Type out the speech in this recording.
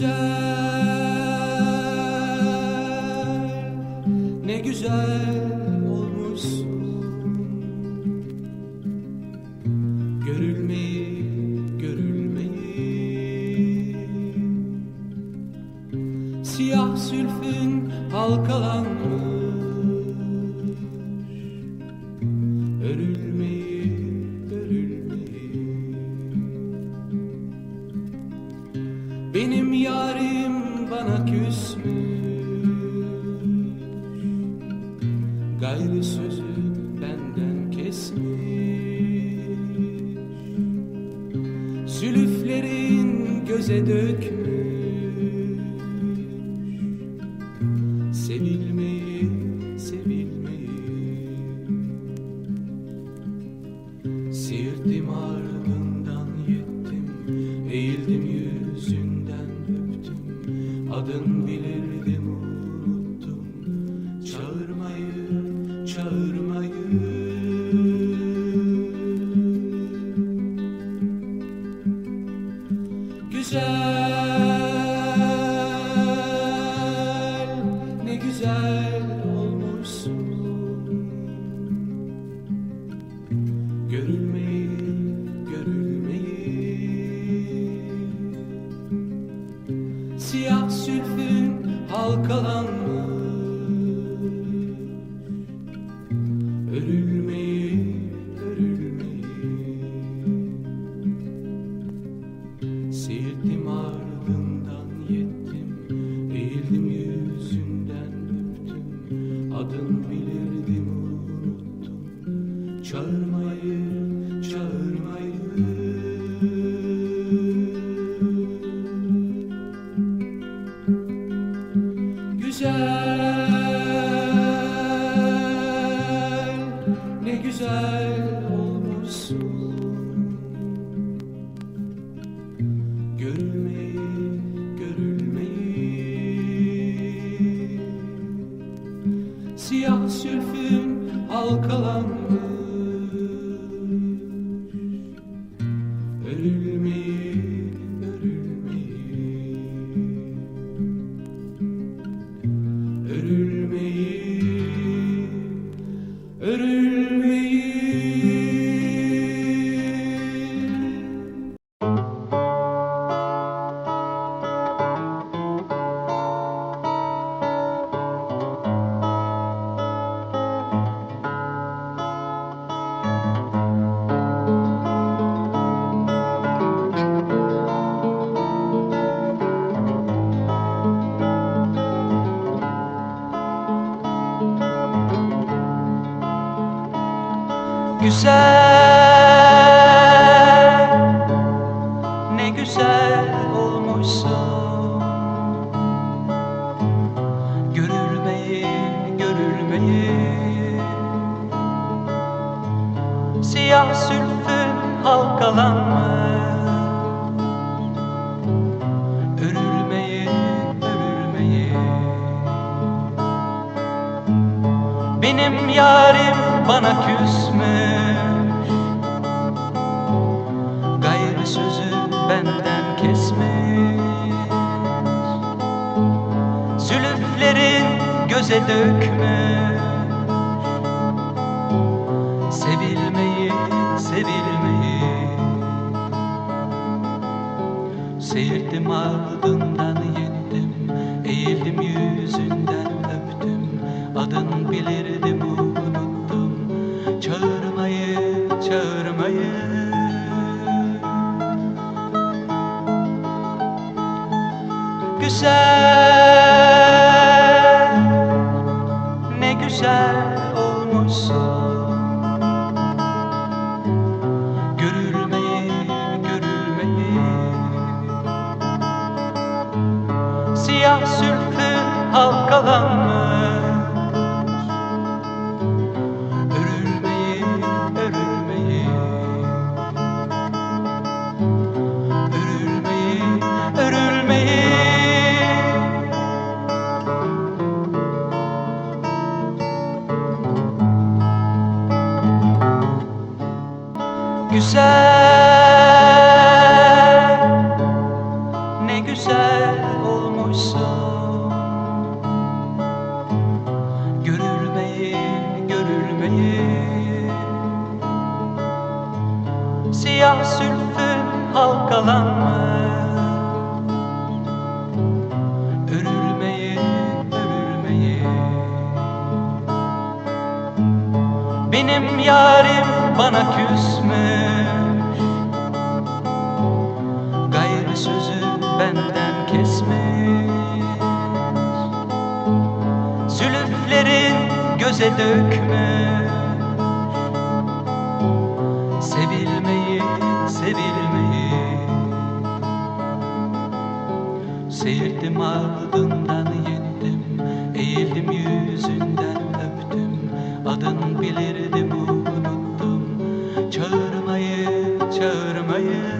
güzel, ne güzel olmuşsun. Görülmeyi, görülmeyi. Siyah sülfün halkalanmış bana küsmüş. Gayrı sözü benden kesmiş. Zülüflerin göze dökmüş. Sevilmeyi, sevilmeyi. Siirttim ardından çağırmayı Güzel, ne güzel olmuşsun. Görülmeyi, görülmeyi. Siyah sülfün halkalanmış Siirttim ardından yettim Eğildim yüzünden öptüm. Adın bilirdim unuttum. Çağırmayı, çağırmayı. Güzel, ne güzel halkalanmış Güzel, ne güzel olmuşsun Görülmeyi, görülmeyi. Siyah sülfün halkalanmış. Örülmeyi, örülmeyi. Benim yarim bana küsmüş benden kesmiş. Zülüflerin göze dökmüş. Sevilmeyi, sevilmeyi. Seyirdim ardından yettim. Eğildim yüzünden öptüm. Adın bilirdim unuttum. Çağırmayı, çağırmayı Güzel, ne güzel olmuşsun. Görülmeyi, görülmeyi Siyah sülfü halkalanmış güzel. Ne güzel olmuşsun Görülmeyi, görülmeyi. Siyah sülfün halkalanmış Örülmeyi, örülmeyi. Benim yarim bana küsmüş Gayrı sözü benden kesmiş Zülüflerin göze dökmüş Sevilmeyi, sevilmeyi. Sevdim ardından yettim. Eğildim yüzünden öptüm. Adın bilirdim unuttum Çağırmayı, çağırmayı